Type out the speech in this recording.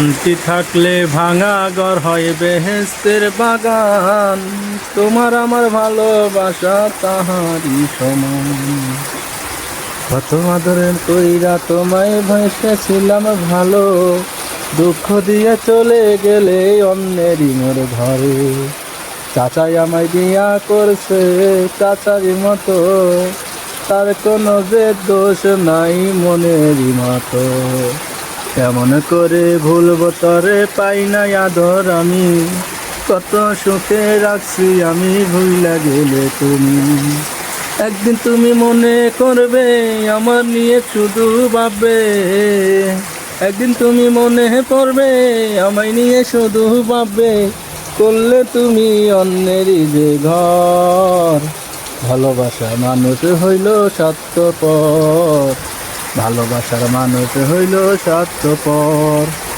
শান্তি থাকলে ভাঙা ঘর হয় বেহেস্তের বাগান। তোমার আমার ভালোবাসা তাহারই সমান। কত আদরের কইরা তোমায় ভেসেছিলাম ভালো। দুঃখ দিয়ে চলে গেলে অন্যেরই মোর ঘরে। চাচাই আমায় বিয়া করছে চাচারি মতো। তার কোনো যে দোষ নাই মনেরই মতো। কেমন করে ভুলব তরে পাই না আদর আমি? কত সুখে রাখছি আমি, ভুইলা গেলে তুমি। একদিন তুমি মনে করবে, আমার নিয়ে শুধু ভাববে। একদিন তুমি মনে পড়বে আমায় নিয়ে শুধু ভাববে। করলে তুমি অন্যেরই যে ঘর। ভালোবাসা মানুষ হইল স্বার্থপর ভালোবাসার মানুষ হইল স্বার্থপর।